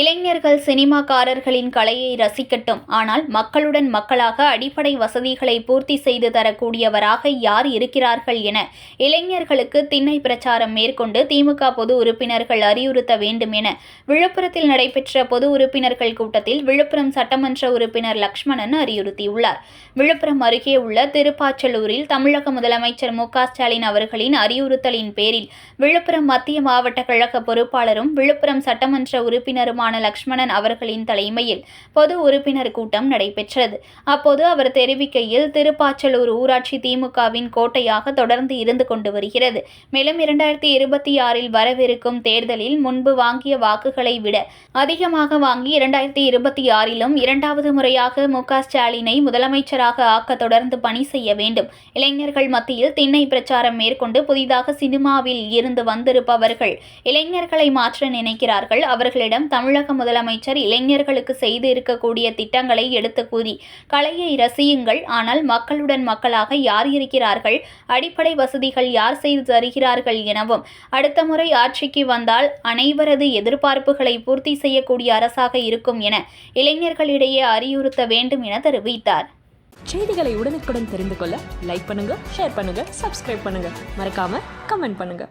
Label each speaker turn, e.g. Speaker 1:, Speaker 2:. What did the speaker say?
Speaker 1: இளைஞர்கள் சினிமாக்காரர்களின் கலையை ரசிக்கட்டும். ஆனால் மக்களுடன் மக்களாக அடிப்படை வசதிகளை பூர்த்தி செய்து தரக்கூடியவராக யார் இருக்கிறார்கள் என இளைஞர்களுக்கு திண்ணை பிரச்சாரம் மேற்கொண்டு திமுக பொது உறுப்பினர்கள் அறிவுறுத்த வேண்டும் என விழுப்புரத்தில் நடைபெற்ற பொது உறுப்பினர்கள் கூட்டத்தில் விழுப்புரம் சட்டமன்ற உறுப்பினர் லக்ஷ்மணன் அறிவுறுத்தியுள்ளார். விழுப்புரம் அருகே உள்ள திருப்பாச்சலூரில் தமிழக முதலமைச்சர் மு ஸ்டாலின் அவர்களின் அறிவுறுத்தலின் பேரில் விழுப்புரம் மத்திய மாவட்ட கழக பொறுப்பாளரும் விழுப்புரம் சட்டமன்ற உறுப்பினருமான லக்ஷ்மணன் அவர்களின் தலைமையில் பொது உறுப்பினர் கூட்டம் நடைபெற்றது. அப்போது அவர் தெரிவிக்கையில் திருப்பாச்சலூர் ஊராட்சி திமுகவின் கோட்டையாக தொடர்ந்து இருந்து கொண்டு வருகிறது. மேலும் இரண்டாயிரத்தி இருபத்தி ஆறில் வரவிருக்கும் தேர்தலில் முன்பு வாங்கிய வாக்குகளை விட அதிகமாக வாங்கி இரண்டாயிரத்தி இருபத்தி ஆறிலும் இரண்டாவது முறையாக மு க ஸ்டாலினை முதலமைச்சராக ஆக்க தொடர்ந்து பணி செய்ய வேண்டும். இளைஞர்கள் மத்தியில் திண்ணை பிரச்சாரம் மேற்கொண்டு புதிதாக சினிமாவில் இருந்து வந்திருப்பவர்கள் இளைஞர்களை மாற்ற நினைக்கிறார்கள். அவர்களிடம் தமிழ் தமிழக முதலமைச்சர் இளைஞர்களுக்கு செய்து இருக்கக்கூடிய திட்டங்களை எடுத்து கூறி கலையை ரசியுங்கள். ஆனால் மக்களுடன் மக்களாக யார் இருக்கிறார்கள்? அடிப்படை வசதிகள் யார் செய்து தருகிறார்கள் எனவும் அடுத்த முறை ஆட்சிக்கு வந்தால் அனைவரது எதிர்பார்ப்புகளை பூர்த்தி செய்யக்கூடிய அரசாக இருக்கும் என இளைஞர்களிடையே அறிவுறுத்த வேண்டும் என தெரிவித்தார்.
Speaker 2: செய்திகளை உடனுக்குடன் தெரிந்து கொள்ள லைக் பண்ணுங்க ஷேர் பண்ணுங்க சப்ஸ்கிரைப் பண்ணுங்க. மறக்காம கமெண்ட் பண்ணுங்க.